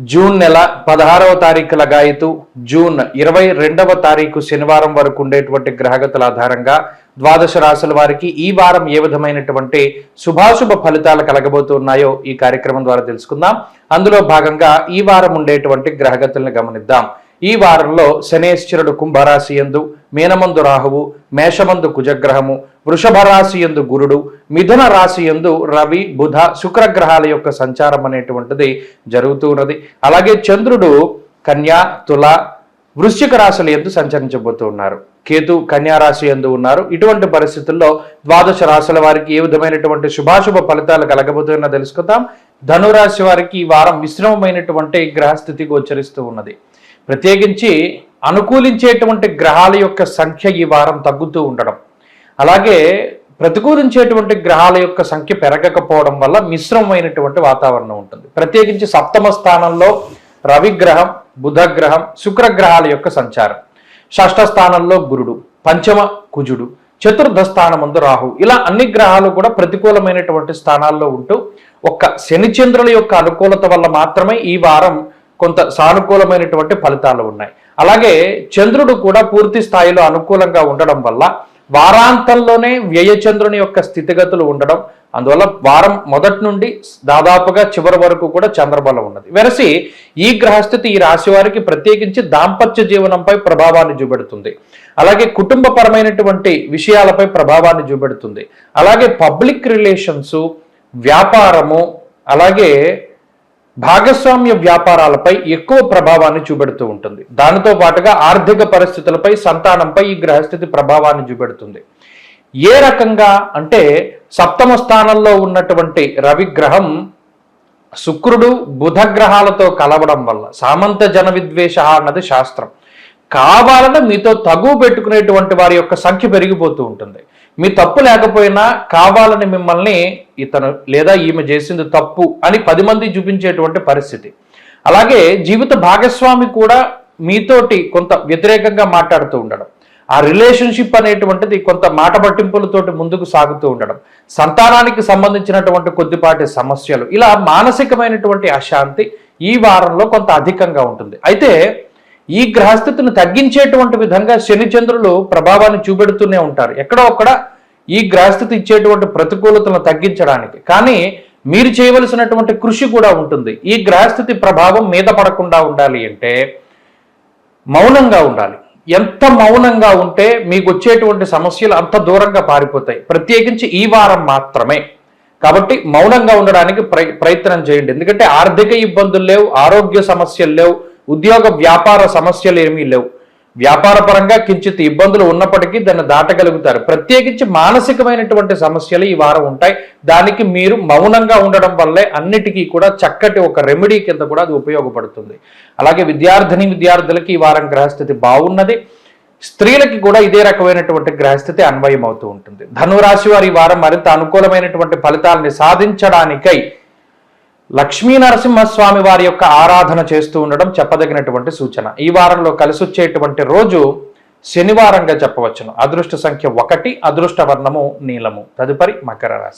June నెల పదహారవ తారీఖు గాయతు జూన్ ఇరవై రెండవ తారీఖు శనివారం వరకు ఉండేటువంటి గ్రహగతుల ఆధారంగా ద్వాదశ రాశుల వారికి ఈ వారం ఏ విధమైనటువంటి శుభాశుభ ఫలితాలు కలగబోతున్నాయో ఈ కార్యక్రమం ద్వారా తెలుసుకుందాం. అందులో భాగంగా ఈ వారం ఉండేటువంటి గ్రహగతుల్ని గమనిద్దాం. ఈ వారంలో శనేశ్వరుడు కుంభరాశి ఎందు మీనమందు రాహువు మేషమందు కుజగ్రహము వృషభ రాశి ఎందు గురుడు మిథున రాశి ఎందు రవి బుధ శుక్రగ్రహాల యొక్క సంచారం అనేటువంటిది జరుగుతూ ఉన్నది అలాగే చంద్రుడు కన్యా తుల వృశ్చిక రాశుల ఎందు సంచరించబోతూ ఉన్నారు కేతు కన్యా రాశి ఎందు ఉన్నారు. ఇటువంటి పరిస్థితుల్లో ద్వాదశ రాశుల వారికి ఏ విధమైనటువంటి శుభాశుభ ఫలితాలు కలగబోతున్నా తెలుసుకుందాం. ధనురాశి వారికి ఈ వారం మిశ్రమమైనటువంటి గ్రహస్థితి గోచరిస్తూ ఉన్నది. ప్రత్యేకించి అనుకూలించేటువంటి గ్రహాల యొక్క సంఖ్య ఈ వారం తగ్గుతూ ఉండడం. అలాగే ప్రతికూలించేటువంటి గ్రహాల యొక్క సంఖ్య పెరగకపోవడం వల్ల మిశ్రమమైనటువంటి వాతావరణం ఉంటుంది. ప్రత్యేకించి సప్తమ స్థానంలో రవిగ్రహం బుధగ్రహం శుక్రగ్రహాల యొక్క సంచారం. షష్ఠ స్థానంలో గురుడు పంచమ కుజుడు చతుర్థ స్థానమందు రాహు. ఇలా అన్ని గ్రహాలు కూడా ప్రతికూలమైనటువంటి స్థానాల్లో ఉంటూ ఒక్క శనిచంద్రుల యొక్క అనుకూలత వల్ల మాత్రమే ఈ వారం కొంత సానుకూలమైనటువంటి ఫలితాలు ఉన్నాయి. అలాగే చంద్రుడు కూడా పూర్తి స్థాయిలో అనుకూలంగా ఉండడం వల్ల వారాంతంలోనే వ్యయచంద్రుని యొక్క స్థితిగతులు ఉండడం అందువల్ల వారం మొదటి నుండి దాదాపుగా చివరి వరకు కూడా చంద్రబలం ఉన్నది. వెరసి ఈ గ్రహస్థితి ఈ రాశి వారికి ప్రత్యేకించి దాంపత్య జీవనంపై ప్రభావాన్ని చూపెడుతుంది. అలాగే కుటుంబపరమైనటువంటి విషయాలపై ప్రభావాన్ని చూపెడుతుంది. అలాగే పబ్లిక్ రిలేషన్స్ వ్యాపారము అలాగే భాగస్వామ్య వ్యాపారాలపై ఎక్కువ ప్రభావాన్ని చూపెడుతూ ఉంటుంది. దానితో పాటుగా ఆర్థిక పరిస్థితులపై సంతానంపై ఈ గ్రహస్థితి ప్రభావాన్ని చూపెడుతుంది. ఏ రకంగా అంటే సప్తమ స్థానంలో ఉన్నటువంటి రవిగ్రహం శుక్రుడు బుధ గ్రహాలతో కలవడం వల్ల సామంత జన విద్వేష అన్నది శాస్త్రం. కావాలని మీతో తగు పెట్టుకునేటువంటి వారి యొక్క సంఖ్య పెరిగిపోతూ ఉంటుంది. మీ తప్పు లేకపోయినా కావాలని మిమ్మల్ని ఇతను లేదా ఈమె చేసింది తప్పు అని పది మంది చూపించేటువంటి పరిస్థితి. అలాగే జీవిత భాగస్వామి కూడా మీతోటి కొంత వ్యతిరేకంగా మాట్లాడుతూ ఉండడం. ఆ రిలేషన్షిప్ అనేటువంటిది కొంత మాట పట్టింపులతోటి ముందుకు సాగుతూ ఉండడం. సంతానానికి సంబంధించినటువంటి కొద్దిపాటి సమస్యలు. ఇలా మానసికమైనటువంటి అశాంతి ఈ వారంలో కొంత అధికంగా ఉంటుంది. అయితే ఈ గ్రహస్థితిని తగ్గించేటువంటి విధంగా శనిచంద్రులు ప్రభావాన్ని చూపెడుతూనే ఉంటారు. ఎక్కడో ఒక్కడ ఈ గ్రహస్థితి ఇచ్చేటువంటి ప్రతికూలతలను తగ్గించడానికి. కానీ మీరు చేయవలసినటువంటి కృషి కూడా ఉంటుంది. ఈ గ్రహస్థితి ప్రభావం మీద పడకుండా ఉండాలి అంటే మౌనంగా ఉండాలి. ఎంత మౌనంగా ఉంటే మీకు వచ్చేటువంటి సమస్యలు అంత దూరంగా పారిపోతాయి. ప్రత్యేకించి ఈ వారం మాత్రమే. కాబట్టి మౌనంగా ఉండడానికి ప్రయత్నం చేయండి. ఎందుకంటే ఆర్థిక ఇబ్బందులు లేవు ఆరోగ్య సమస్యలు లేవు ఉద్యోగ వ్యాపార సమస్యలు ఏమీ లేవు. వ్యాపార పరంగా కించిత్ ఇబ్బందులు ఉన్నప్పటికీ దాన్ని దాటగలుగుతారు. ప్రత్యేకించి మానసికమైనటువంటి సమస్యలు ఈ వారం ఉంటాయి. దానికి మీరు మౌనంగా ఉండడం వల్లే అన్నిటికీ కూడా చక్కటి ఒక రెమెడీ కింద కూడా అది ఉపయోగపడుతుంది. అలాగే విద్యార్థిని విద్యార్థులకి ఈ వారం గ్రహస్థితి బాగున్నది. స్త్రీలకి కూడా ఇదే రకమైనటువంటి గ్రహస్థితి అన్వయం అవుతూ ఉంటుంది. ధనురాశి వారి వారం మరింత అనుకూలమైనటువంటి ఫలితాలని సాధించడానికై లక్ష్మీ నరసింహస్వామి వారి యొక్క ఆరాధన చేస్తూ ఉండడం చెప్పదగినటువంటి సూచన. ఈ వారంలో కలిసి వచ్చేటువంటి రోజు శనివారంగా చెప్పవచ్చును. అదృష్ట సంఖ్య ఒకటి అదృష్ట వర్ణము నీలము. తదుపరి మకర రాశి.